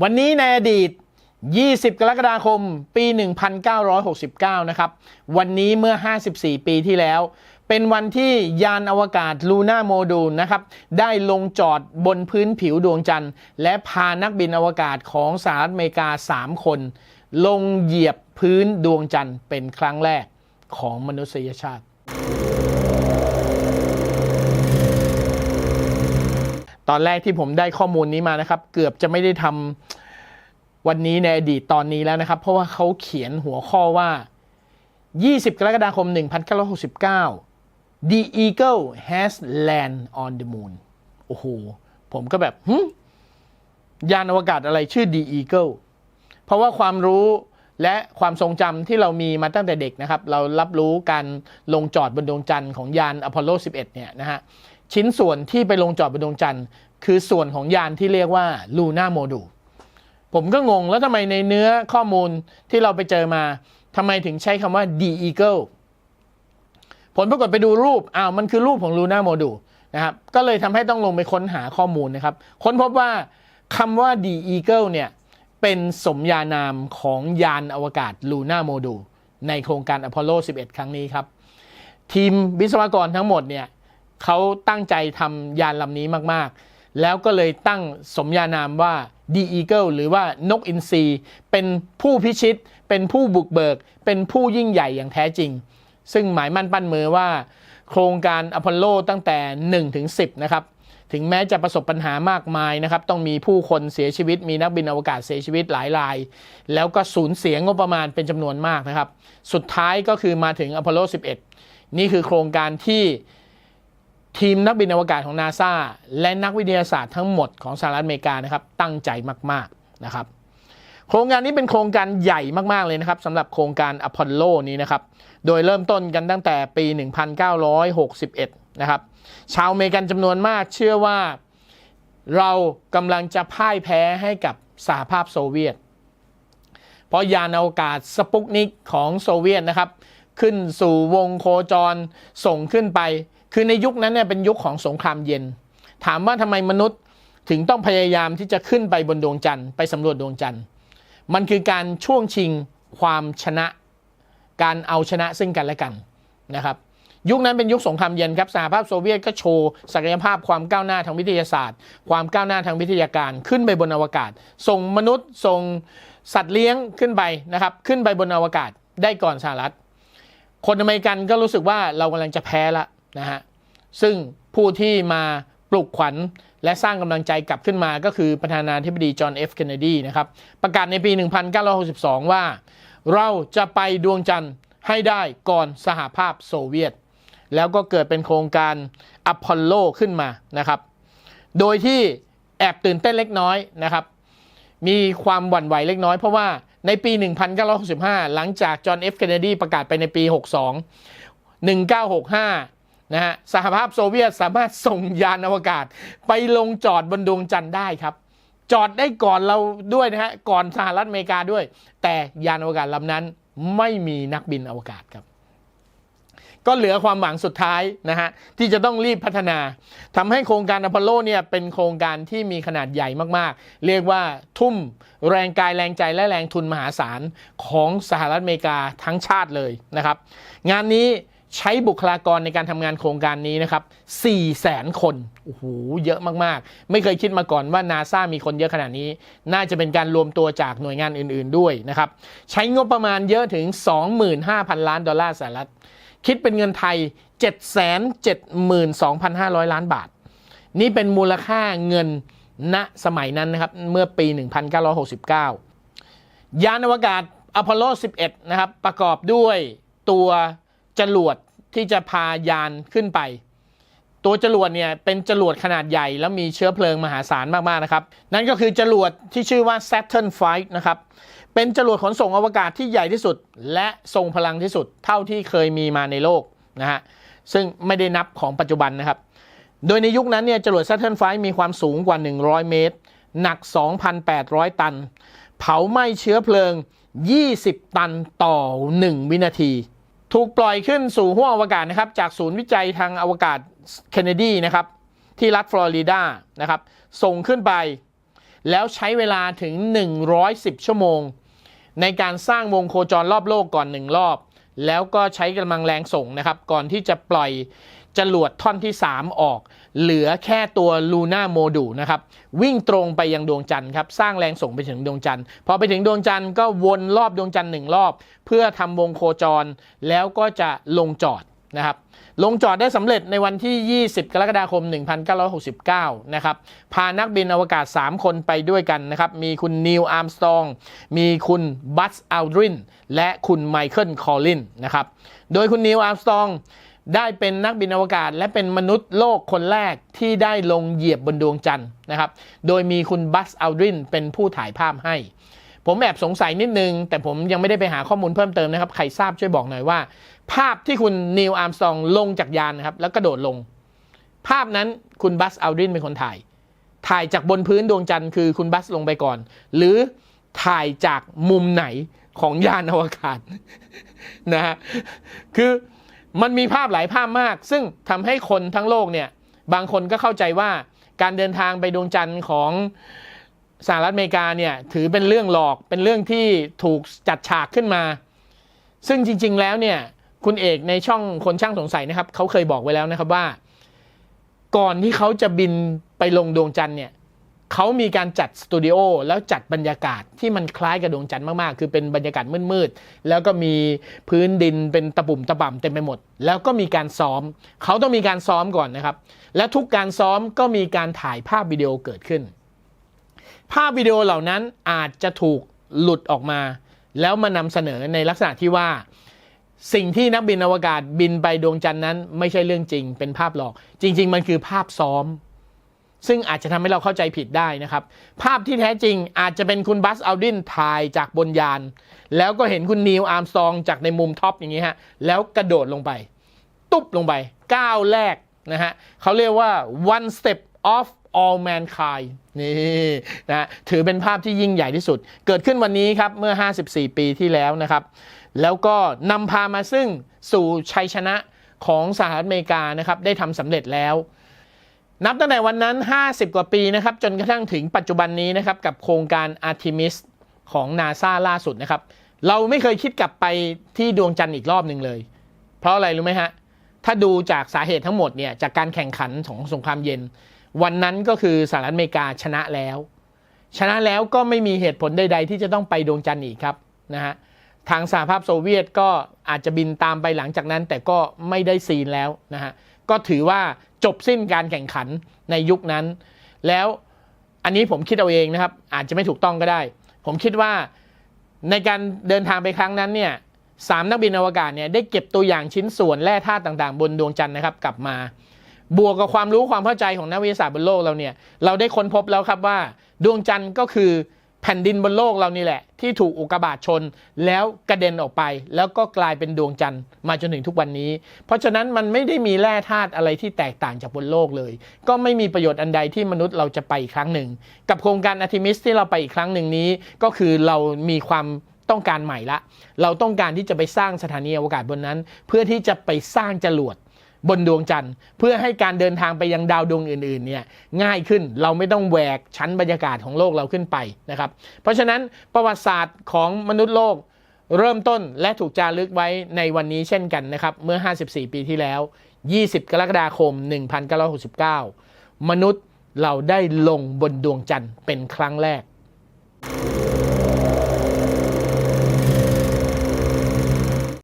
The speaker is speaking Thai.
วันนี้ในอดีต 20 กรกฎาคม ปี 1969 นะครับ วันนี้เมื่อ 54 ปีที่แล้ว เป็นวันที่ยานอวกาศลูน่าโมดูลนะครับ ได้ลงจอดบนพื้นผิวดวงจันทร์ และพานักบินอวกาศของสหรัฐอเมริกา 3 คน ลงเหยียบพื้นดวงจันทร์เป็นครั้งแรกของมนุษยชาติ ตอนแรกที่ผมได้ข้อมูลนี้มานะครับ เกือบจะไม่ได้ทำวันนี้ในอดีตตอนนี้แล้วนะครับ เพราะว่าเขาเขียนหัวข้อว่า 20 กรกฎาคม 1969 The Eagle has land on the moon โอ้โห ผมก็แบบหึยานอวกาศอะไรชื่อ The Eagle เพราะว่าความรู้และความทรงจำที่เรามีมาตั้งแต่เด็กนะครับ เรารับรู้การลงจอดบนดวงจันทร์ของยานอพอลโล 11 เนี่ยนะฮะ ชิ้นส่วนที่ไปลงจอดบนดวงจันทร์ คือส่วนของยานที่เรียกว่าลูน่าโมดูลผมก็งงแล้วทำไมในเนื้อข้อมูลที่เราไปเจอมาทำไมถึงใช้คำว่า The Eagle ผลปรากฏไปดูรูปอ้าวมันคือรูปของลูน่าโมดูลนะครับก็เลยทำให้ต้องลงไปค้นหาข้อมูลนะครับ ค้นพบว่าคำว่า The Eagle เนี่ยเป็นสมญานามของยานอวกาศลูน่าโมดูลในโครงการอพอลโล 11 ครั้งนี้ครับ ทีมวิศวกรทั้งหมดเนี่ย เขาตั้งใจทำยานลำนี้มากๆ แล้วก็เลยตั้งสมญานามว่า The Eagle หรือว่านกอินทรีเป็นผู้พิชิต เป็นผู้บุกเบิก เป็นผู้ยิ่งใหญ่อย่างแท้จริง ซึ่งหมายมั่นปั้นมือว่า โครงการอพอลโลตั้งแต่ 1 ถึง 10 นะครับ ถึงแม้จะประสบปัญหามากมายนะครับ ต้องมีผู้คนเสียชีวิต มีนักบินอวกาศเสียชีวิตหลายราย แล้วก็สูญเสียงบประมาณเป็นจำนวนมากนะครับ สุดท้ายก็คือมาถึงอพอลโล 11 นี่คือโครงการที่ ทีมนักบินอวกาศของนาซาและนักวิทยาศาสตร์ทั้งหมดของสหรัฐอเมริกานะครับตั้งใจมากๆนะครับ โครงการนี้เป็นโครงการใหญ่มากๆเลยนะครับสำหรับโครงการอพอลโลนี้นะครับ โดยเริ่มต้นกันตั้งแต่ปี 1961 นะครับ ชาวอเมริกันจำนวนมากเชื่อว่าเรากำลังจะพ่ายแพ้ให้กับสหภาพโซเวียต เพราะยานอวกาศสปุกนิกของโซเวียตนะครับ ขึ้นสู่วงโคจรส่งขึ้นไป คือในยุคนั้นเนี่ยเป็นยุคของสงครามเย็น ถามว่าทำไมมนุษย์ถึงต้องพยายามที่จะขึ้นไปบนดวงจันทร์ไปสำรวจดวงจันทร์ มันคือการช่วงชิงความชนะ การเอาชนะซึ่งกันและกันนะครับ ยุคนั้นเป็นยุคสงครามเย็นครับสหภาพโซเวียตก็โชว์ศักยภาพความก้าวหน้าทางวิทยาศาสตร์ ความก้าวหน้าทางวิทยาการขึ้นไปบนอวกาศ ส่งมนุษย์ส่งสัตว์เลี้ยงขึ้นไปนะครับขึ้นไปบนอวกาศได้ก่อนสหรัฐ คนอเมริกันก็รู้สึกว่าเรากำลังจะแพ้ละ นะฮะซึ่งผู้ที่มาปลุกขวัญและสร้างกำลังใจกลับขึ้นมาก็คือประธานาธิบดีจอห์นเอฟเคนเนดีนะครับ ประกาศในปี 1962 ว่า เราจะไปดวงจันทร์ให้ได้ก่อนสหภาพโซเวียต แล้วก็เกิดเป็นโครงการอพอลโลขึ้นมานะครับ โดยที่แอบตื่นเต้นเล็กน้อยนะครับ มีความหวั่นไหวเล็กน้อยเพราะว่าในปี 1965 หลังจากจอห์นเอฟเคนเนดีประกาศไปในปี 62 1965 นะฮะสหภาพโซเวียตสามารถส่งยานอวกาศ ไปลงจอดบนดวงจันทร์ได้ครับ จอดได้ก่อนเราด้วยนะฮะก่อนสหรัฐอเมริกาด้วย แต่ยานอวกาศลำนั้นไม่มีนักบินอวกาศครับ ก็เหลือความหวังสุดท้ายนะฮะที่จะต้องรีบพัฒนาทำให้โครงการอพอลโลเนี่ยเป็นโครงการที่มีขนาดใหญ่มากๆ เรียกว่าทุ่มแรงกายแรงใจและแรงทุนมหาศาลของสหรัฐอเมริกาทั้งชาติเลยนะครับ งานนี้ ใช้บุคลากรในการทำงานโครงการนี้นะครับ4แสนคน โอ้โห เยอะมาก ๆ ไม่เคยคิดมาก่อนว่านาซามีคนเยอะขนาดนี้ น่าจะเป็นการรวมตัวจากหน่วยงานอื่น ๆ ด้วยนะครับ ใช้งบประมาณเยอะถึง 25,000 ล้านดอลลาร์สหรัฐ คิดเป็นเงินไทย 772,500 ล้านบาท นี่เป็นมูลค่าเงินณสมัยนั้นนะครับ เมื่อปี 1969 ยานอวกาศอพอลโล 11 นะครับ ประกอบด้วยตัว จรวดที่จะพายานขึ้นไป ตัวจรวดเนี่ยเป็นจรวดขนาดใหญ่แล้วมีเชื้อเพลิงมหาศาลมากๆนะครับ นั่นก็คือจรวดที่ชื่อว่า Saturn V นะครับ เป็นจรวดขนส่งอวกาศที่ใหญ่ที่สุด และทรงพลังที่สุดเท่าที่เคยมีมาในโลกนะฮะ ซึ่งไม่ได้นับของปัจจุบันนะครับ โดยในยุคนั้นเนี่ยจรวด Saturn V มีความสูงกว่า 100 เมตร หนัก 2,800 ตัน เผาไหม้เชื้อเพลิง 20 ตันต่อ 1 วินาที ถูกปล่อยขึ้นสู่ห้วงอวกาศนะครับ จากศูนย์วิจัยทางอวกาศเคนเนดีนะครับ ที่รัฐฟลอริดานะครับ ส่งขึ้นไป แล้วใช้เวลาถึง 110 ชั่วโมง ในการสร้างวงโคจรรอบโลกก่อนหนึ่งรอบ แล้วก็ใช้กำลังแรงส่งนะครับ ก่อนที่จะปล่อยจรวดท่อนที่ 3 ออก เหลือแค่ตัวลูน่าโมดูลนะครับ วิ่งตรงไปยังดวงจันทร์ครับ สร้างแรงส่งไปถึงดวงจันทร์ พอไปถึงดวงจันทร์ก็วนรอบดวงจันทร์หนึ่งรอบ เพื่อทำวงโคจร แล้วก็จะลงจอด นะครับลงจอดได้สำเร็จในวันที่ 20 กรกฎาคม 1969 นะครับ พานักบินอวกาศ 3 คนไปด้วยกันนะครับ มีคุณนีลอาร์มสตอง มีคุณบัสอัลดริน และคุณไมเคิล คอลลิน นะครับ โดยคุณนีลอาร์มสตองได้เป็นนักบินอวกาศ และเป็นมนุษย์โลกคนแรกที่ได้ลงเหยียบบนดวงจันทร์นะครับ โดยมีคุณบัสอัลดรินเป็นผู้ถ่ายภาพให้ ผมแอบสงสัยนิดนึง แต่ผมยังไม่ได้ไปหาข้อมูลเพิ่มเติมนะครับ ใครทราบช่วยบอกหน่อยว่า ภาพที่คุณนีลอาร์มสตองลงจากยานนะครับ แล้วกระโดดลง ภาพนั้นคุณบัสอัลดรินเป็นคนถ่าย ถ่ายจากบนพื้นดวงจันทร์คือคุณบัสลงไปก่อน หรือถ่ายจากมุมไหนของยานอวกาศนะฮะคือมันมีภาพหลายภาพมาก ซึ่งทำให้คนทั้งโลกเนี่ย บางคนก็เข้าใจว่าการเดินทางไปดวงจันทร์ของ สหรัฐอเมริกาเนี่ยถือเป็นเรื่องหลอกเป็นเรื่องที่ถูกจัดฉากขึ้นมา ซึ่งจริง ๆ แล้วเนี่ยคุณเอกในช่องคนช่างสงสัยนะครับเขาเคยบอกไว้แล้วนะครับว่า ก่อนที่เขาจะบินไปลงดวงจันทร์เนี่ยเขามีการจัดสตูดิโอแล้วจัดบรรยากาศที่มันคล้ายกับดวงจันทร์มาก ๆ คือเป็นบรรยากาศมืด ๆ แล้วก็มีพื้นดินเป็นตะปุ่มตะป่ำเต็มไปหมด แล้วก็มีการซ้อม เขาต้องมีการซ้อมก่อนนะครับ และทุกการซ้อมก็มีการถ่ายภาพวิดีโอเกิดขึ้น ภาพวิดีโอเหล่านั้นอาจจะถูกหลุดออกมา แล้วมานำเสนอในลักษณะที่ว่า สิ่งที่นักบินอวกาศบินไปดวงจันทร์นั้น ไม่ใช่เรื่องจริง เป็นภาพหลอก จริง ๆ มันคือภาพซ้อม ซึ่งอาจจะทำให้เราเข้าใจผิดได้นะครับ ภาพที่แท้จริงอาจจะเป็นคุณบัสอัลดินถ่ายจากบนยาน แล้วก็เห็นคุณนีลอาร์มสตรองจากในมุมท็อปอย่างนี้ฮะแล้วกระโดดลงไป ตุ๊บลงไปก้าวแรกนะฮะเขาเรียกว่า one step of all mankind นี่นะถือเป็นภาพที่ยิ่งใหญ่ที่สุด เกิดขึ้นวันนี้ครับเมื่อ 54 ปีที่แล้วนะครับ แล้วก็นำพามาซึ่งสู่ชัยชนะของสหรัฐอเมริกานะครับ ได้ทำสำเร็จแล้ว นับตั้งแต่วันนั้น 50 กว่าปีนะครับ จนกระทั่งถึงปัจจุบันนี้นะครับ กับโครงการ Artemis ของ NASA ล่าสุดนะครับ เราไม่เคยคิดกลับไปที่ดวงจันทร์อีกรอบหนึ่งเลย เพราะอะไรรู้ไหมฮะถ้าดูจากสาเหตุทั้งหมดเนี่ยจากการแข่งขันของสงครามเย็น วันนั้นก็คือสหรัฐอเมริกาชนะแล้ว ชนะแล้วก็ไม่มีเหตุผลใด ๆ ที่จะต้องไปดวงจันทร์อีกครับนะฮะทางสหภาพโซเวียตก็อาจจะบินตามไปหลังจากนั้น แต่ก็ไม่ได้ซีนแล้วนะฮะก็ถือว่าจบสิ้นการแข่งขันในยุคนั้น แล้วอันนี้ผมคิดเอาเองนะครับ อาจจะไม่ถูกต้องก็ได้ ผมคิดว่าในการเดินทางไปครั้งนั้นเนี่ยสามนักบินอวกาศเนี่ยได้เก็บตัวอย่างชิ้นส่วนแร่ธาตุต่างๆ บนดวงจันทร์นะครับกลับมา บวกกับความรู้ความเข้าใจของนักวิทยาศาสตร์บนโลกเราเนี่ย เราได้ค้นพบแล้วครับว่า ดวงจันทร์ก็คือแผ่นดินบนโลกเรานี่แหละ ที่ถูกอุกกาบาตชน แล้วกระเด็นออกไป แล้วก็กลายเป็นดวงจันทร์มาจนถึงทุกวันนี้ เพราะฉะนั้นมันไม่ได้มีแร่ธาตุอะไรที่แตกต่างจากบนโลกเลย ก็ไม่มีประโยชน์อันใดที่มนุษย์เราจะไปอีกครั้งหนึ่ง กับโครงการอาร์ทิมิสที่เราไปอีกครั้งหนึ่งนี้ ก็คือเรามีความต้องการใหม่ละ เราต้องการที่จะไปสร้างสถานีอวกาศบนนั้น เพื่อที่จะไปสร้างจรวด บนดวงจันทร์ เพื่อให้การเดินทางไปยังดาวดวงอื่นๆเนี่ยง่ายขึ้นเราไม่ต้องแหวกชั้นบรรยากาศของโลกเราขึ้นไปนะครับ เพราะฉะนั้นประวัติศาสตร์ของมนุษย์โลกเริ่มต้นและถูกจารึกไว้ในวันนี้เช่นกันนะครับเมื่อ 54 ปีที่แล้ว 20 กรกฎาคม 1969 มนุษย์เราได้ลงบนดวงจันทร์เป็นครั้งแรก